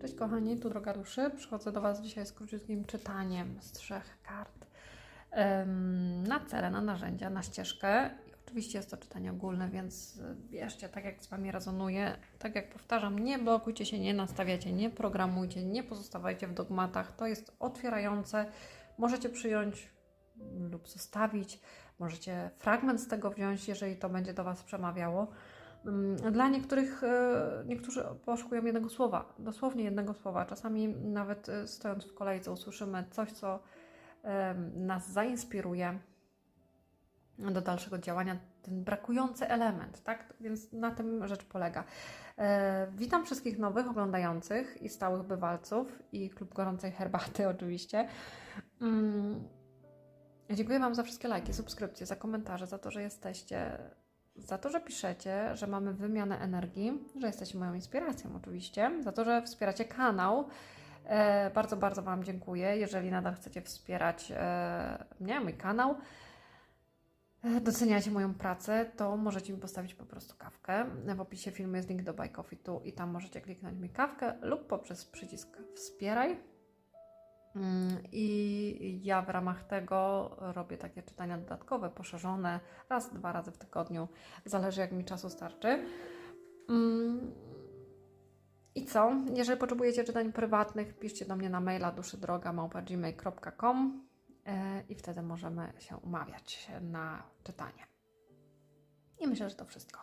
Cześć kochani, tu Droga Duszy. Przychodzę do Was dzisiaj z króciutkim czytaniem z trzech kart na cele, na narzędzia, na ścieżkę. Oczywiście jest to czytanie ogólne, więc bierzcie tak, jak z Wami rezonuje. Tak jak powtarzam, nie blokujcie się, nie nastawiacie, nie programujcie, nie pozostawajcie w dogmatach. To jest otwierające. Możecie przyjąć lub zostawić. Możecie fragment z tego wziąć, jeżeli to będzie do Was przemawiało. Mm, Dla niektórych, e, niektórzy poszukują jednego słowa, dosłownie jednego słowa. Czasami nawet e, stojąc w kolejce usłyszymy coś, co nas zainspiruje do dalszego działania, ten brakujący element, tak? Więc na tym rzecz polega. E, Witam wszystkich nowych oglądających i stałych bywalców i klub gorącej herbaty oczywiście. Dziękuję Wam za wszystkie lajki, subskrypcje, za komentarze, za to, że jesteście, za to, że piszecie, że mamy wymianę energii, że jesteście moją inspiracją oczywiście, za to, że wspieracie kanał. E, bardzo, bardzo Wam dziękuję. Jeżeli nadal chcecie wspierać e, mnie, mój kanał, e, doceniacie moją pracę, to możecie mi postawić po prostu kawkę. W opisie filmu jest link do Buy Coffee Tu i tam możecie kliknąć mi kawkę lub poprzez przycisk wspieraj. Mm, I ja w ramach tego robię takie czytania dodatkowe, poszerzone, raz, dwa razy w tygodniu, zależy jak mi czasu starczy. Mm, I co? Jeżeli potrzebujecie czytań prywatnych, piszcie do mnie na maila duszydroga.gmail.com e, i wtedy możemy się umawiać na czytanie. I myślę, że to wszystko.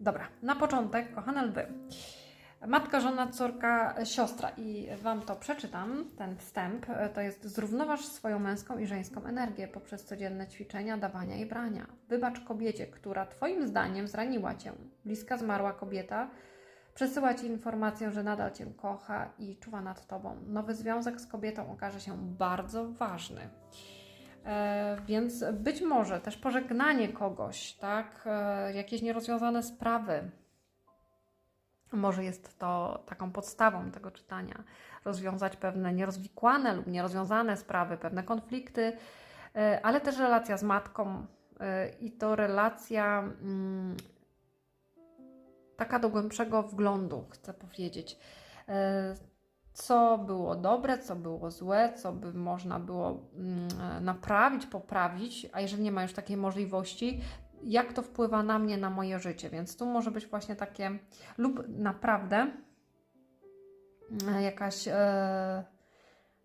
Dobra, na początek, kochane lwy. Matka, żona, córka, siostra. I Wam to przeczytam, ten wstęp. To jest zrównoważ swoją męską i żeńską energię poprzez codzienne ćwiczenia, dawania i brania. Wybacz kobiecie, która Twoim zdaniem zraniła Cię. Bliska zmarła kobieta przesyła Ci informację, że nadal Cię kocha i czuwa nad Tobą. Nowy związek z kobietą okaże się bardzo ważny. E, więc być może też pożegnanie kogoś, tak? E, jakieś nierozwiązane sprawy, może jest to taką podstawą tego czytania. Rozwiązać pewne nierozwikłane lub nierozwiązane sprawy, pewne konflikty, e, ale też relacja z matką e, i to relacja mm, taka do głębszego wglądu, chcę powiedzieć. E, Co było dobre, co było złe, co by można było mm, naprawić, poprawić, a jeżeli nie ma już takiej możliwości, jak to wpływa na mnie, na moje życie. Więc tu może być właśnie takie, lub naprawdę e, jakaś. E,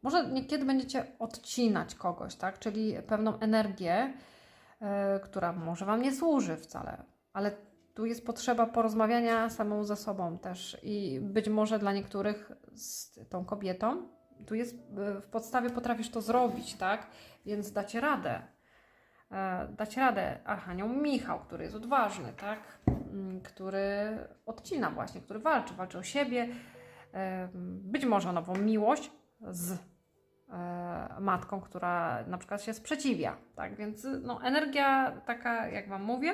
może niekiedy będziecie odcinać kogoś, tak? Czyli pewną energię, e, która może Wam nie służy wcale, ale tu jest potrzeba porozmawiania samą ze sobą też i być może dla niektórych z tą kobietą, tu jest w podstawie potrafisz to zrobić, tak? Więc dacie radę dać radę Archanioł Michał, który jest odważny, tak? Mm, który odcina właśnie, który walczy, walczy o siebie, e, być może nową miłość z e, matką, która na przykład się sprzeciwia, tak? Więc no, energia taka, jak Wam mówię,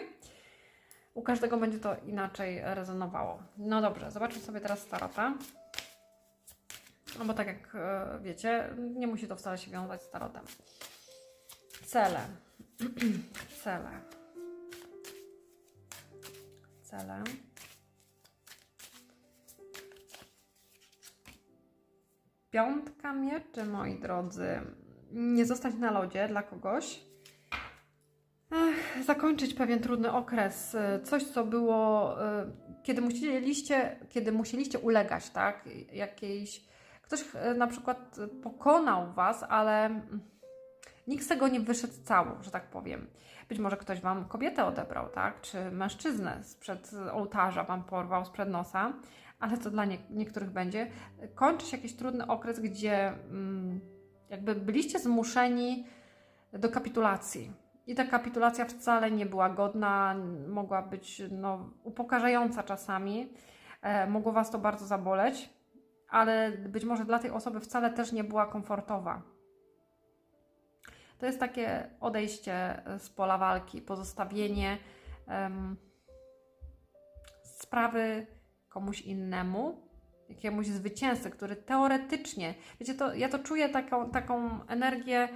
u każdego będzie to inaczej rezonowało. No dobrze, zobaczmy sobie teraz Tarota. No bo tak jak e, wiecie, nie musi to wcale się wiązać z Tarotem. Cele. Cele. Cele. Piątka mieczy, moi drodzy. Nie zostać na lodzie dla kogoś. Zakończyć pewien trudny okres. y, Coś, co było, y, kiedy musieliście, kiedy musieliście ulegać, tak? Jakiejś. Ktoś y, na przykład pokonał was, ale mm, nikt z tego nie wyszedł cało, że tak powiem. Być może ktoś wam kobietę odebrał, tak? Czy mężczyznę sprzed ołtarza wam porwał, sprzed nosa, ale to dla nie, niektórych będzie. Kończy się jakiś trudny okres, gdzie mm, jakby byliście zmuszeni do kapitulacji. I ta kapitulacja wcale nie była godna, mogła być no, upokarzająca czasami. E, mogło Was to bardzo zaboleć, ale być może dla tej osoby wcale też nie była komfortowa. To jest takie odejście z pola walki, pozostawienie em, sprawy komuś innemu, jakiemuś zwycięzcy, który teoretycznie, wiecie, to, ja to czuję taką, taką energię.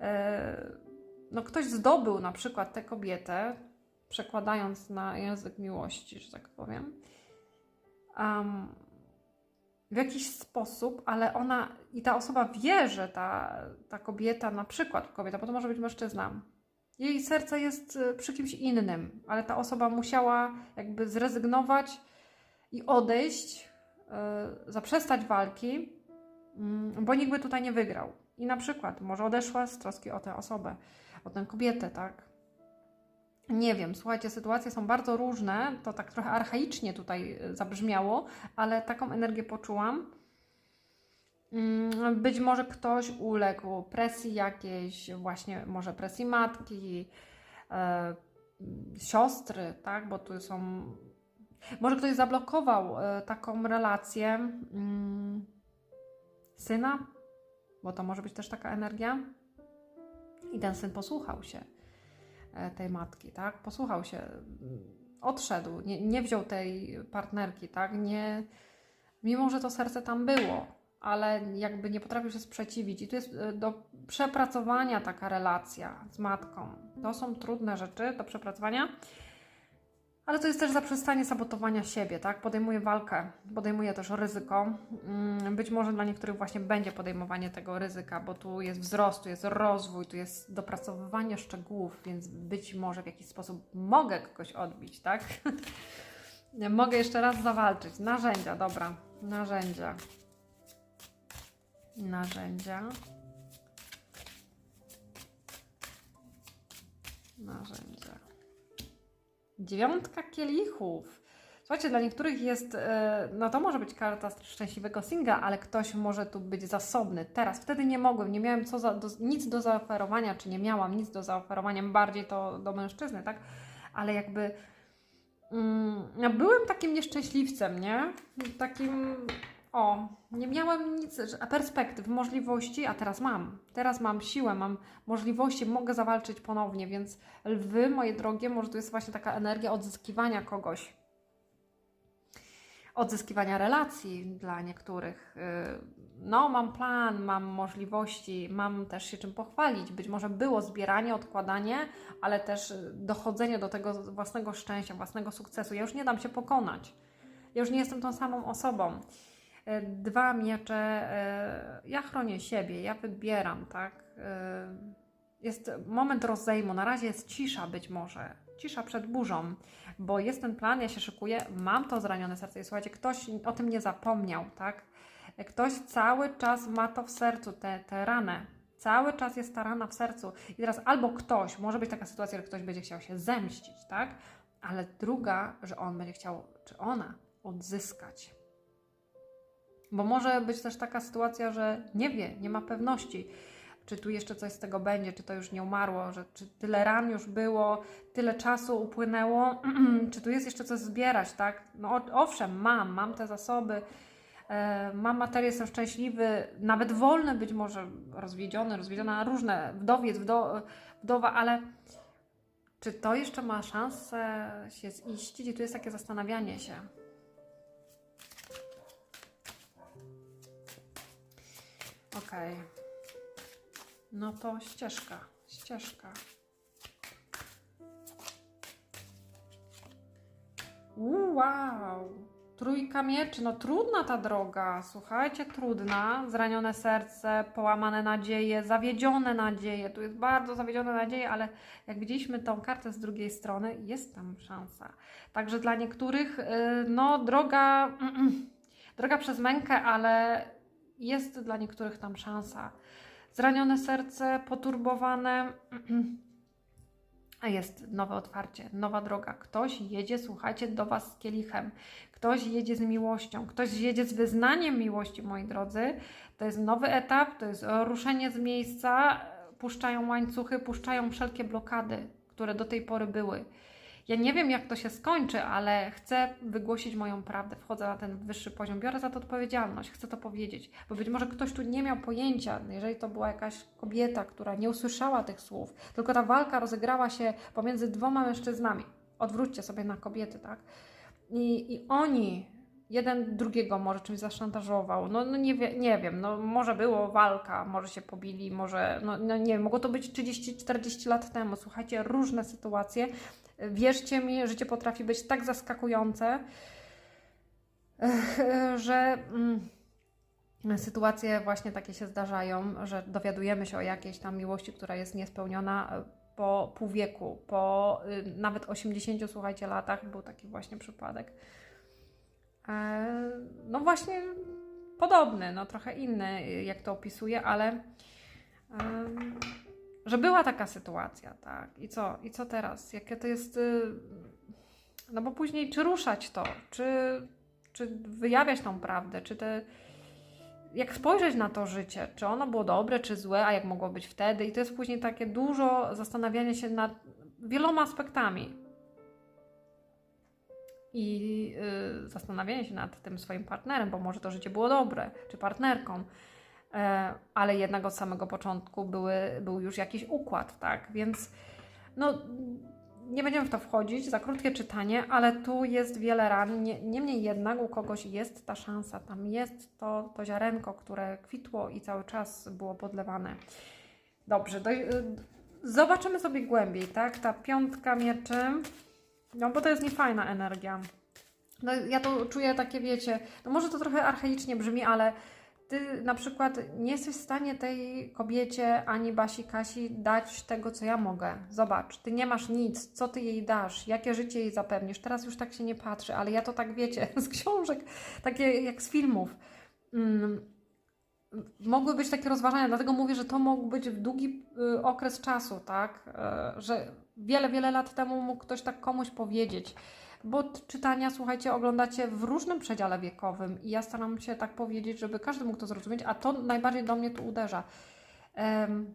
E, no ktoś zdobył na przykład tę kobietę, przekładając na język miłości, że tak powiem. Um, w jakiś sposób, ale ona i ta osoba wie, że ta, ta kobieta, na przykład kobieta, bo to może być mężczyzna, jej serce jest y, przy kimś innym, ale ta osoba musiała jakby zrezygnować i odejść, yy, zaprzestać walki, yy, bo nikt by tutaj nie wygrał. I na przykład może odeszła z troski o tę osobę, o tę kobietę, tak? Nie wiem, słuchajcie, sytuacje są bardzo różne, to tak trochę archaicznie tutaj y, zabrzmiało, ale taką energię poczułam. Mm, być może ktoś uległ presji jakiejś, właśnie może presji matki, e, siostry, tak, bo tu są. Może ktoś zablokował e, taką relację mm, syna, bo to może być też taka energia. I ten syn posłuchał się e, tej matki, tak? Posłuchał się, odszedł, nie, nie wziął tej partnerki, tak? Nie, mimo że to serce tam było, ale jakby nie potrafił się sprzeciwić. I tu jest e, do przepracowania taka relacja z matką. To są trudne rzeczy do przepracowania, ale to jest też zaprzestanie sabotowania siebie, tak? Podejmuje walkę, podejmuje też ryzyko. Mm, być może dla niektórych właśnie będzie podejmowanie tego ryzyka, bo tu jest wzrost, tu jest rozwój, tu jest dopracowywanie szczegółów, więc być może w jakiś sposób mogę kogoś odbić, tak? mogę jeszcze raz zawalczyć. Narzędzia, dobra, narzędzia narzędzia. Narzędzia. Dziewiątka kielichów. Słuchajcie, dla niektórych jest, e, no to może być karta szczęśliwego singla, ale ktoś może tu być zasobny. Teraz, wtedy nie mogłem, nie miałem co za, do, nic do zaoferowania, czy nie miałam nic do zaoferowania, bardziej to do mężczyzny, tak? Ale jakby mm, ja byłem takim nieszczęśliwcem, nie? Takim o, nie miałem nic, a perspektyw, możliwości, a teraz mam. Teraz mam siłę, mam możliwości, mogę zawalczyć ponownie, więc lwy, moje drogie, może to jest właśnie taka energia odzyskiwania kogoś. Odzyskiwania relacji dla niektórych. Y, no, mam plan, mam możliwości, mam też się czym pochwalić. Być może było zbieranie, odkładanie, ale też dochodzenie do tego własnego szczęścia, własnego sukcesu. Ja już nie dam się pokonać. Ja już nie jestem tą samą osobą. E, dwa miecze, e, ja chronię siebie, ja wybieram, tak? E, jest moment rozejmu, na razie jest cisza być może, cisza przed burzą, bo jest ten plan, ja się szykuję, mam to zranione serce i słuchajcie, ktoś o tym nie zapomniał, tak? Ktoś cały czas ma to w sercu, tę te, te ranę, cały czas jest ta rana w sercu i teraz albo ktoś, może być taka sytuacja, że ktoś będzie chciał się zemścić, tak? Ale druga, że on będzie chciał, czy ona, odzyskać bo może być też taka sytuacja, że nie wie, nie ma pewności, czy tu jeszcze coś z tego będzie, czy to już nie umarło, że czy tyle ran już było, tyle czasu upłynęło, czy tu jest jeszcze coś zbierać, tak? No owszem, mam, mam te zasoby, e, mam materię, jestem szczęśliwy, nawet wolny być może, rozwiedziony, rozwiedziona, różne, wdowiec, wdo, wdowa, ale czy to jeszcze ma szansę się ziścić? I tu jest takie zastanawianie się. Okay. No to ścieżka, ścieżka. Wow! Trójka mieczy, no trudna ta droga, słuchajcie, trudna. Zranione serce, połamane nadzieje, zawiedzione nadzieje. Tu jest bardzo zawiedzione nadzieje, ale jak widzieliśmy tą kartę z drugiej strony, jest tam szansa. Także dla niektórych, y, no droga, droga przez mękę, ale jest dla niektórych tam szansa. Zranione serce, poturbowane, a jest nowe otwarcie, nowa droga. Ktoś jedzie, słuchajcie, do Was z kielichem, ktoś jedzie z miłością, ktoś jedzie z wyznaniem miłości, moi drodzy. To jest nowy etap, to jest ruszenie z miejsca, puszczają łańcuchy, puszczają wszelkie blokady, które do tej pory były. Ja nie wiem, jak to się skończy, ale chcę wygłosić moją prawdę. Wchodzę na ten wyższy poziom, biorę za to odpowiedzialność, chcę to powiedzieć, bo być może ktoś tu nie miał pojęcia, jeżeli to była jakaś kobieta, która nie usłyszała tych słów, tylko ta walka rozegrała się pomiędzy dwoma mężczyznami. Odwróćcie sobie na kobiety, tak? I, i oni jeden drugiego może czymś zaszantażował. No, no nie, wie, nie wiem, no może było walka, może się pobili, może, no, no nie wiem, mogło to być 30-40 lat temu. Słuchajcie, różne sytuacje Wierzcie mi, życie potrafi być tak zaskakujące, że mm, sytuacje właśnie takie się zdarzają, że dowiadujemy się o jakiejś tam miłości, która jest niespełniona e, po pół wieku, po y, nawet 80, słuchajcie, latach był taki właśnie przypadek. E, No właśnie podobny, no trochę inny, y, jak to opisuje, ale że była taka sytuacja, tak. I co? I co teraz? Jakie to jest. y, No bo później, czy ruszać to, czy, czy wyjawiać tą prawdę, czy te. Jak spojrzeć na to życie, czy ono było dobre, czy złe, a jak mogło być wtedy. I to jest później takie dużo zastanawiania się nad wieloma aspektami. I y, zastanawianie się nad tym swoim partnerem, bo może to życie było dobre, czy partnerką. E, ale jednak od samego początku były, był już jakiś układ, tak? Więc no, nie będziemy w to wchodzić, za krótkie czytanie, ale tu jest wiele ran. Nie- Niemniej jednak u kogoś jest ta szansa, tam jest to, to ziarenko, które kwitło i cały czas było podlewane. Dobrze, do, zobaczymy sobie głębiej, tak? Ta piątka mieczy, no bo to jest niefajna energia. No, ja to czuję takie, wiecie, no może to trochę archaicznie brzmi, ale ty na przykład nie jesteś w stanie tej kobiecie ani Basi Kasi dać tego, co ja mogę. Zobacz, ty nie masz nic, co ty jej dasz, jakie życie jej zapewnisz. Teraz już tak się nie patrzy, ale ja to tak wiecie, z książek, takie jak z filmów. Mm, mogły być takie rozważania, dlatego mówię, że to mógł być długi y, okres czasu, tak? Y, że wiele, wiele lat temu mógł ktoś tak komuś powiedzieć. Bo czytania, słuchajcie, oglądacie w różnym przedziale wiekowym i ja staram się tak powiedzieć, żeby każdy mógł to zrozumieć, a to najbardziej do mnie tu uderza. Em,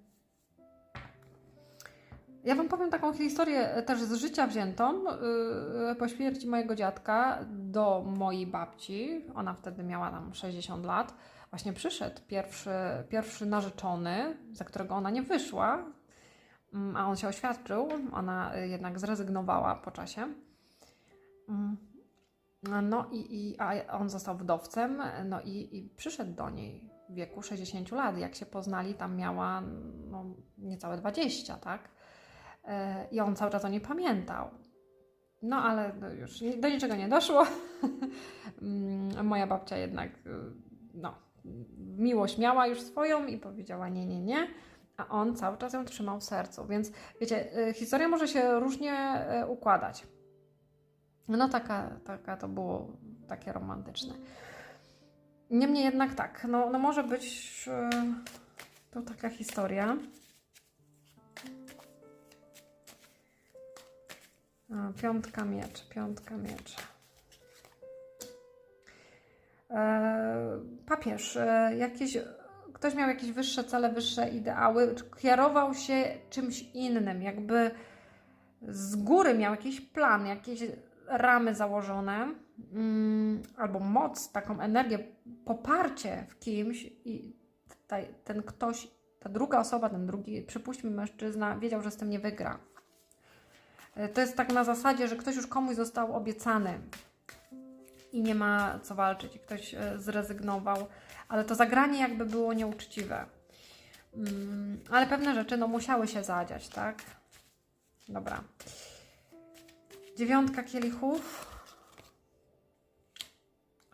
ja Wam powiem taką historię e, też z życia wziętą. Yy, Po śmierci mojego dziadka do mojej babci, ona wtedy miała tam 60 lat, właśnie przyszedł pierwszy, pierwszy narzeczony, za którego ona nie wyszła, mm, a on się oświadczył, ona jednak zrezygnowała po czasie. Mm. No i, i a on został wdowcem, no i, i przyszedł do niej w wieku 60 lat. Jak się poznali, tam miała no, niecałe 20, tak? E, I on cały czas o niej pamiętał. No ale no już do niczego nie doszło. Mm, Moja babcia jednak y, no, miłość miała już swoją i powiedziała nie, nie, nie. A on cały czas ją trzymał w sercu. Więc wiecie, y, historia może się różnie y, układać. No taka, taka to było takie romantyczne. Niemniej jednak tak, no, no może być e, to taka historia. A, piątka miecz, piątka miecz. E, papież, e, jakieś, ktoś miał jakieś wyższe cele, wyższe ideały, kierował się czymś innym, jakby z góry miał jakiś plan, jakieś ramy założone, mm, albo moc, taką energię, poparcie w kimś i ten ktoś, ta druga osoba, ten drugi, przypuśćmy mężczyzna, wiedział, że z tym nie wygra. E, To jest tak na zasadzie, że ktoś już komuś został obiecany i nie ma co walczyć, ktoś e, zrezygnował, ale to zagranie jakby było nieuczciwe. Mm, Ale pewne rzeczy no, musiały się zadziać, tak? Dobra. Dziewiątka kielichów.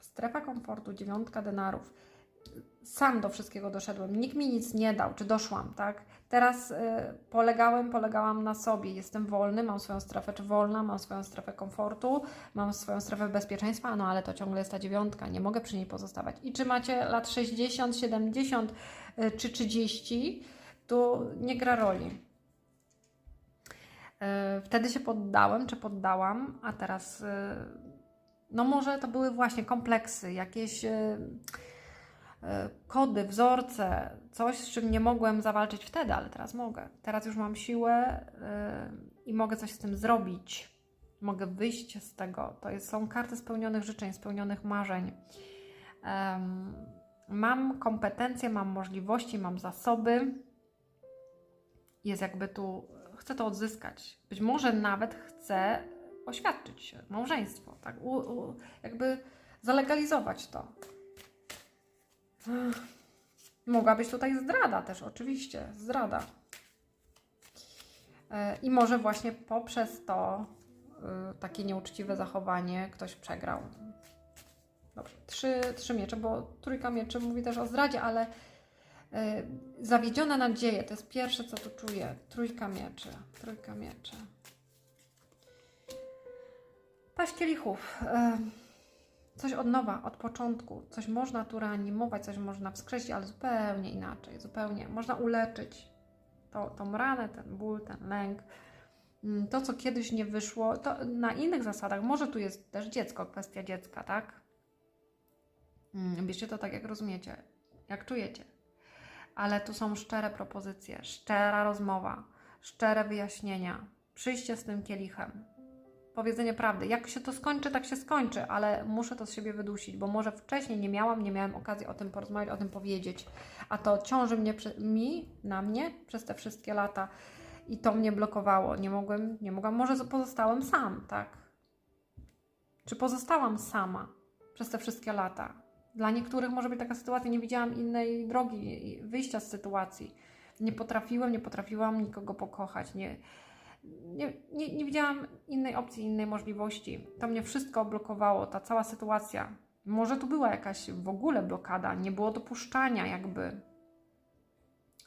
Strefa komfortu, dziewiątka denarów. Sam do wszystkiego doszedłem. Nikt mi nic nie dał, czy doszłam, tak? Teraz y, polegałem, polegałam na sobie. Jestem wolny, mam swoją strefę, czy wolna, mam swoją strefę komfortu, mam swoją strefę bezpieczeństwa, no ale to ciągle jest ta dziewiątka, nie mogę przy niej pozostawać. I czy macie lat 60, 70 y, czy 30, to nie gra roli. E, Wtedy się poddałem, czy poddałam, a teraz, e, no może to były właśnie kompleksy, jakieś e, kody, wzorce, coś, z czym nie mogłem zawalczyć wtedy, ale teraz mogę. Teraz już mam siłę i mogę coś z tym zrobić. Mogę wyjść z tego. To są karty spełnionych życzeń, spełnionych marzeń. Mam kompetencje, mam możliwości, mam zasoby. Jest jakby tu chcę to odzyskać. Być może nawet chcę oświadczyć się, małżeństwo, tak? U, u, jakby zalegalizować to. Mogła być tutaj zdrada też, oczywiście, zdrada. E, I może właśnie poprzez to y, takie nieuczciwe zachowanie, ktoś przegrał. Dobrze, trzy, trzy miecze, bo trójka mieczy mówi też o zdradzie, ale y, zawiedzione nadzieje to jest pierwsze, co tu czuję. Trójka mieczy, trójka mieczy. Paść kielichów. y, Coś od nowa, od początku. Coś można tu reanimować, coś można wskrzesić, ale zupełnie inaczej, zupełnie. Można uleczyć to, tą ranę, ten ból, ten lęk. Mm, To, co kiedyś nie wyszło, to na innych zasadach. Może tu jest też dziecko, kwestia dziecka, tak? Mm, Bierzcie to tak, jak rozumiecie, jak czujecie. Ale tu są szczere propozycje, szczera rozmowa, szczere wyjaśnienia, przyjście z tym kielichem, powiedzenie prawdy. Jak się to skończy, tak się skończy, ale muszę to z siebie wydusić, bo może wcześniej nie miałam, nie miałem okazji o tym porozmawiać, o tym powiedzieć, a to ciąży mnie, mi, na mnie przez te wszystkie lata i to mnie blokowało. Nie mogłem, nie mogłam, może pozostałem sam, tak? Czy pozostałam sama przez te wszystkie lata? Dla niektórych może być taka sytuacja, nie widziałam innej drogi wyjścia z sytuacji. Nie potrafiłem, nie potrafiłam nikogo pokochać, nie, nie, nie, nie widziałam innej opcji, innej możliwości. To mnie wszystko blokowało, ta cała sytuacja. Może tu była jakaś w ogóle blokada, nie było dopuszczania, jakby.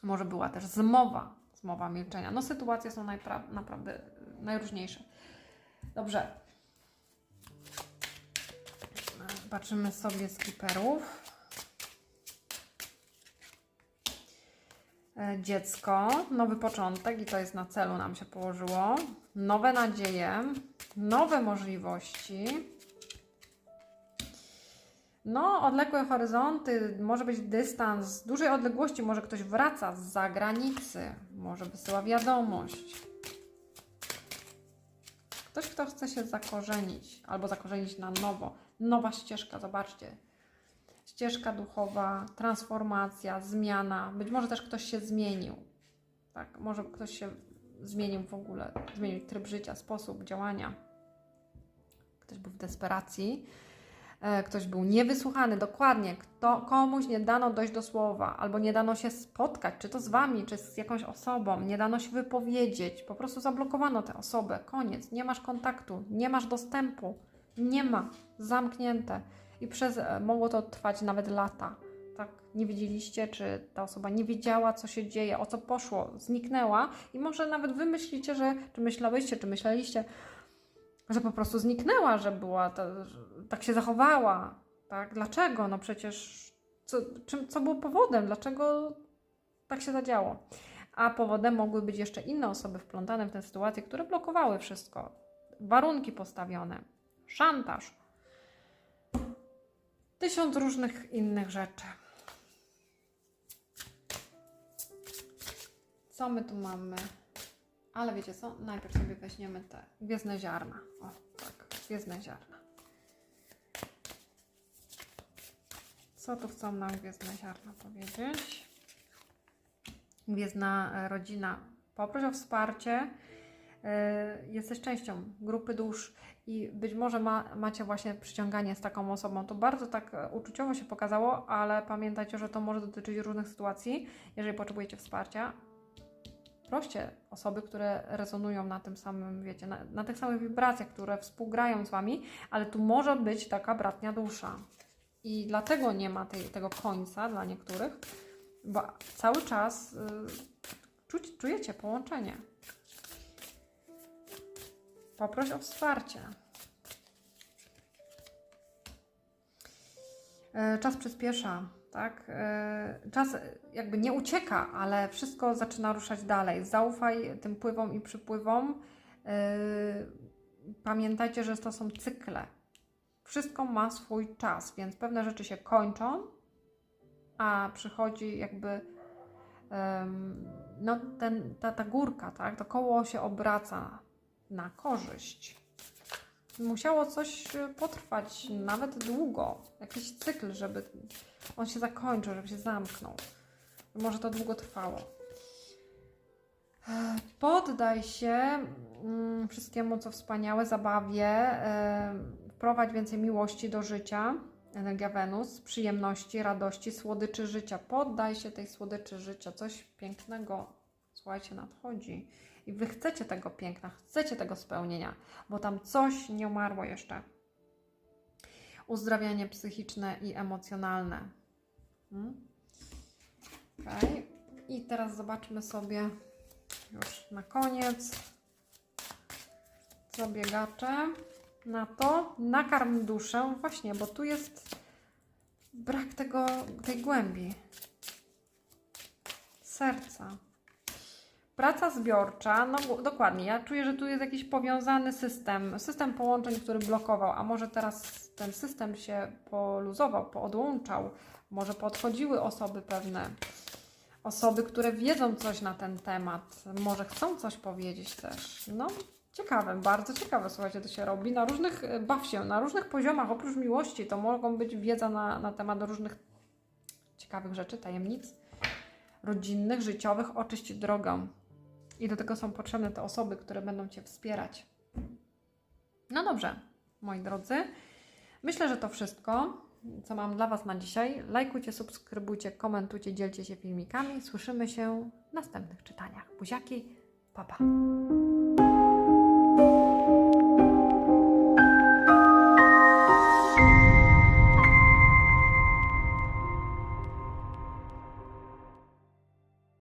Może była też zmowa, zmowa milczenia. No, sytuacje są naprawdę najróżniejsze. Dobrze. Patrzymy sobie z kiperów. E, Dziecko, nowy początek i to jest na celu nam się położyło. Nowe nadzieje, nowe możliwości. No, odległe horyzonty, może być dystans, z dużej odległości, może ktoś wraca z zagranicy, może wysyła wiadomość. Ktoś, kto chce się zakorzenić albo zakorzenić na nowo. Nowa ścieżka, zobaczcie. Ścieżka duchowa, transformacja, zmiana. Być może też ktoś się zmienił. Tak, może ktoś się zmienił w ogóle, zmienił tryb życia, sposób działania. Ktoś był w desperacji, e, ktoś był niewysłuchany, dokładnie. Kto, komuś nie dano dojść do słowa, albo nie dano się spotkać, czy to z wami, czy z jakąś osobą, nie dano się wypowiedzieć. Po prostu zablokowano tę osobę. Koniec. Nie masz kontaktu, nie masz dostępu. Nie ma. Zamknięte. I przez, e, mogło to trwać nawet lata. Tak, nie wiedzieliście, czy ta osoba nie wiedziała, co się dzieje, o co poszło, zniknęła i może nawet wy myślicie, że, czy myślałyście, czy myśleliście, że po prostu zniknęła, że była, ta, że tak się zachowała, tak? Dlaczego? No przecież, co, czym, co było powodem? Dlaczego tak się zadziało? A powodem mogły być jeszcze inne osoby wplątane w tę sytuację, które blokowały wszystko. Warunki postawione, szantaż, tysiąc różnych innych rzeczy. Co my tu mamy? Ale wiecie co? Najpierw sobie weźmiemy te gwiezdne ziarna. O, tak, gwiezdne ziarna. Co tu chcą nam gwiezdne ziarna powiedzieć? Gwiezdna e, rodzina. Poproś o wsparcie. E, Jesteś częścią grupy dusz i być może ma, macie właśnie przyciąganie z taką osobą. To bardzo tak e, uczuciowo się pokazało, ale pamiętajcie, że to może dotyczyć różnych sytuacji. Jeżeli potrzebujecie wsparcia, proście osoby, które rezonują na tym samym, wiecie, na, na tych samych wibracjach, które współgrają z Wami, ale tu może być taka bratnia dusza. I dlatego nie ma tej, tego końca dla niektórych, bo cały czas y, czuć, czujecie połączenie. Poproś o wsparcie. E, Czas przyspiesza, tak? E, Czas jakby nie ucieka, ale wszystko zaczyna ruszać dalej. Zaufaj tym pływom i przypływom. E, Pamiętajcie, że to są cykle. Wszystko ma swój czas, więc pewne rzeczy się kończą, a przychodzi jakby no ten, ta, ta górka, tak? To koło się obraca na korzyść. Musiało coś e, potrwać nawet długo, jakiś cykl, żeby on się zakończył, żeby się zamknął. Może to długo trwało. E, Poddaj się mm, wszystkiemu, co wspaniałe, zabawie. e, Wprowadź więcej miłości do życia. Energia Wenus, przyjemności, radości, słodyczy życia. Poddaj się tej słodyczy życia. Coś pięknego, słuchajcie, nadchodzi. I Wy chcecie tego piękna, chcecie tego spełnienia, bo tam coś nie umarło jeszcze. Uzdrawianie psychiczne i emocjonalne. Hmm? Okej. I teraz zobaczmy sobie już na koniec zabiegacze na to. Nakarm duszę, właśnie, bo tu jest brak tego, tej głębi serca. Praca zbiorcza, no dokładnie, ja czuję, że tu jest jakiś powiązany system, system połączeń, który blokował, a może teraz ten system się poluzował, poodłączał, może podchodziły osoby pewne, osoby, które wiedzą coś na ten temat, może chcą coś powiedzieć też. No, ciekawe, bardzo ciekawe, słuchajcie, to się robi na różnych, e, baw się, na różnych poziomach, oprócz miłości, to mogą być wiedza na, na temat różnych ciekawych rzeczy, tajemnic rodzinnych, życiowych, oczyść drogę. I do tego są potrzebne te osoby, które będą Cię wspierać. No dobrze, moi drodzy. Myślę, że to wszystko, co mam dla Was na dzisiaj. Lajkujcie, subskrybujcie, komentujcie, dzielcie się filmikami. Słyszymy się w następnych czytaniach. Buziaki, pa pa.